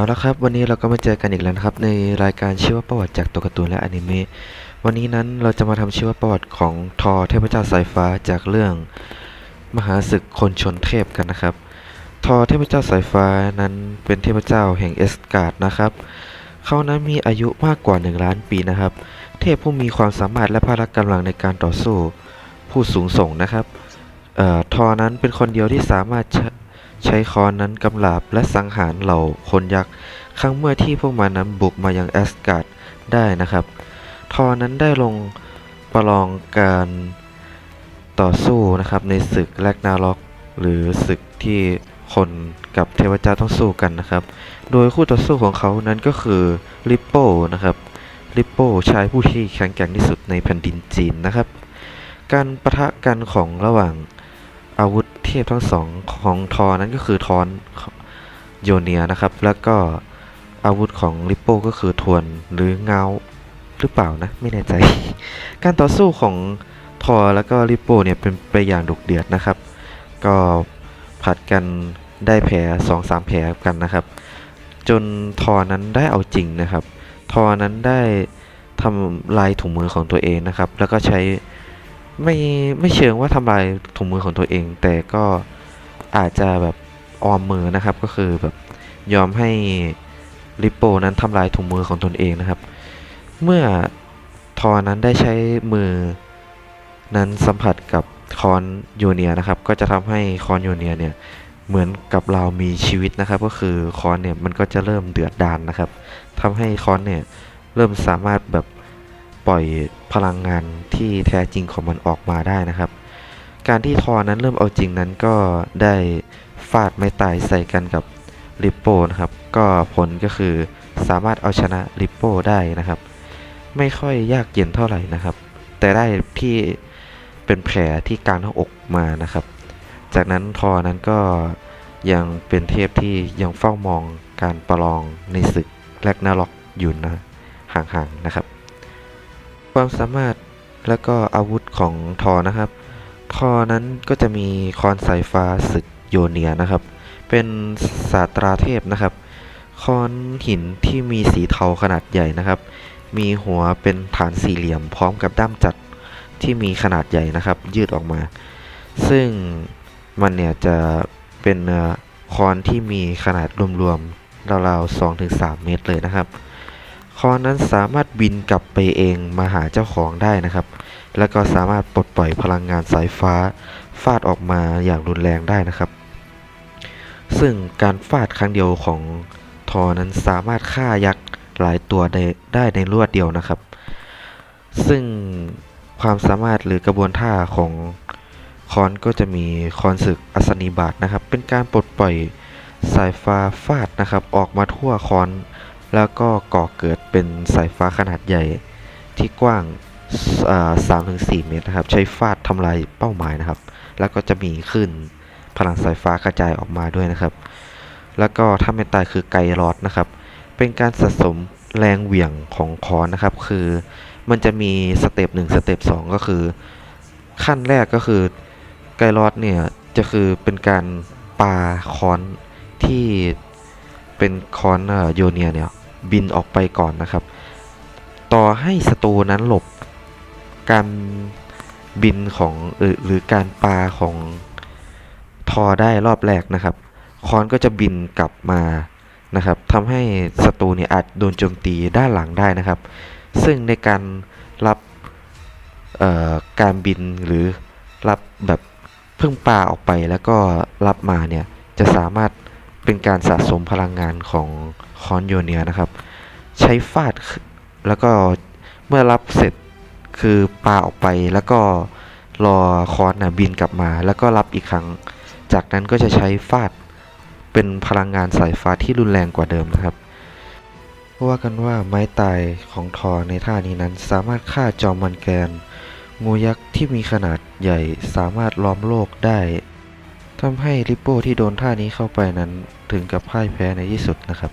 เอาละครับ วันนี้เราก็มาเจอกันอีกแล้วนะครับ ในรายการชีวประวัติจากตัวการ์ตูนและอนิเมะวันนี้นั้นเราจะมาทำชีวประวัติของทอเทพเจ้าสายฟ้าจากเรื่องมหาศึกคนชนเทพกันนะครับ ทอเทพเจ้าสายฟ้านั้นเป็นเทพเจ้าแห่งเอสการ์ดนะครับเขานั้นมีอายุมากกว่า 1 ล้านปีนะครับ เทพผู้มีความสามารถและพละกำลังในการต่อสู้ผู้สูงส่งนะครับออทอนั้นเป็นคนเดียวที่สามารถ ใช้ค้อนนั้นกำราบและสังหารเหล่าคนยักษ์ครั้งเมื่อที่พวกมันนั้นบุกมายังแอสการ์ดได้นะครับ ทอนั้นได้ลงประลองการต่อสู้นะครับในศึกแลกนาล็อก หรือศึกที่คนกับเทพเจ้าต้องสู้กันนะครับ โดยคู่ต่อสู้ของเขานั้นก็คือลิปโป้นะครับ ลิปโป้ชายผู้ที่แข็งแกร่งที่สุดในแผ่นดินจีนนะครับ การประทะกันของระหว่างอาวุธ เทพทั้งสองของทอนั้นก็คือทอนโยเนียนะครับ แล้วก็อาวุธของลิปโป้ก็คือทวนหรือเงาหรือเปล่านะไม่แน่ใจ การต่อสู้ของทอแล้วก็ลิปโป้เนี่ยเป็นไปอย่างดุเดือดนะครับ ก็ผัดกันได้แผลสองสามแผลกันนะครับ จนทอนั้นได้เอาจริงนะครับ ทอนั้นได้ทำลายถุงมือของตัวเองนะครับ แล้วก็ใช้ ไม่ไม่เชิงว่าทำลายถุงมือของตัวเอง แต่ก็อาจจะแบบออมมือนะครับ ก็คือแบบยอมให้ลิปโปนั้นทำลายถุงมือของตนเองนะครับ เมื่อทอนั้นได้ใช้มือนั้นสัมผัสกับคอนโยเนียนะครับ ก็จะทำให้คอนโยเนียเนี่ยเหมือนกับเรามีชีวิตนะครับ ก็คือคอนเนี่ยมันก็จะเริ่มเดือดดานนะครับทำให้คอนเนี่ยเริ่มสามารถแบบ ปล่อยพลังงานที่แท้จริงของมันออกมาได้นะครับ การที่ทอนั้นเริ่มเอาจริงนั้นก็ได้ฟาดไม้ตายใส่กันกับลิปโป้นะครับ ก็ผลก็คือสามารถเอาชนะลิปโป้ได้นะครับ ไม่ค่อยยากเย็นเท่าไหร่นะครับ แต่ได้ที่เป็นแผลที่กลางหน้าอกมานะครับ จากนั้นทอนั้นก็ยังเป็นเทพที่ยังเฝ้ามองการประลองในศึกแลกนาล็อกอยู่นะห่างๆนะครับ ความสามารถและก็อาวุธของทอนะครับ ทอนั้นก็จะมีคอนสายฟ้าศึกโยเนียนะครับ เป็นศาสตราเทพนะครับ คอนหินที่มีสีเทาขนาดใหญ่นะครับ มีหัวเป็นฐานสี่เหลี่ยมพร้อมกับด้ามจัดที่มีขนาดใหญ่นะครับ ยืดออกมา ซึ่งมันเนี่ยจะเป็นคอนที่มีขนาดรวมๆราวๆ2-3 เมตรเลยนะครับ คอนนั้นสามารถบินกลับไปเองมาหาเจ้าของได้นะครับ แล้วก็สามารถปลดปล่อยพลังงานสายฟ้า ฟาดออกมาอย่างรุนแรงได้นะครับ ซึ่งการฟาดครั้งเดียวของทอนั้นสามารถฆ่ายักษ์หลายตัวได้ได้ในรวดเดียวนะครับ ซึ่งความสามารถหรือกระบวนท่าของคอนก็จะมีคอนศึกอัศนีบาตนะครับ เป็นการปลดปล่อยสายฟ้าฟาดนะครับ ออกมาทั่วคอน แล้วก็ก่อเกิดเป็นสายฟ้าขนาดใหญ่ที่กว้างสามถึงสี่เมตรนะครับ ใช้ฟาดทำลายเป้าหมายนะครับ แล้วก็จะมีขึ้นพลังสายฟ้ากระจายออกมาด้วยนะครับ แล้วก็ถ้าไม่ตายคือไกรอดนะครับ เป็นการสะสมแรงเหวี่ยงของคอนนะครับ คือมันจะมีสเต็ปหนึ่งสเต็ปสองก็คือ ขั้นแรกก็คือไกรอดเนี่ยจะคือเป็นการปาคอนที่เป็นคอนอ่อโยเนียเนี่ย บินออกไปก่อนนะครับ ต่อให้ศัตรูนั้นหลบการบินของหรือการปาของทอได้รอบแรกนะครับ คอนก็จะบินกลับมานะครับทำให้ศัตรูเนี่ยอาจโดนโจมตีด้านหลังได้นะครับ ซึ่งในการรับการบินหรือรับแบบเพิ่งปาออกไปแล้วก็รับมาเนี่ยจะสามารถเป็นการสะสมพลังงานของ คอนโยเนียนะครับ ใช้ฟาดแล้วก็เมื่อรับเสร็จคือปาออกไปแล้วก็รอคอนนะบินกลับมา แล้วก็รับอีกครั้ง จากนั้นก็จะใช้ฟาดเป็นพลังงานสายฟ้าที่รุนแรงกว่าเดิมนะครับว่ากันว่าไม้ตายของทอในท่านี้นั้น สามารถฆ่าจอมมันแกน งูยักษ์ที่มีขนาดใหญ่สามารถล้อมโลกได้ทำให้ลิปโป้ที่โดนท่านี้เข้าไปนั้นถึงกับพ่ายแพ้ในที่สุดนะครับ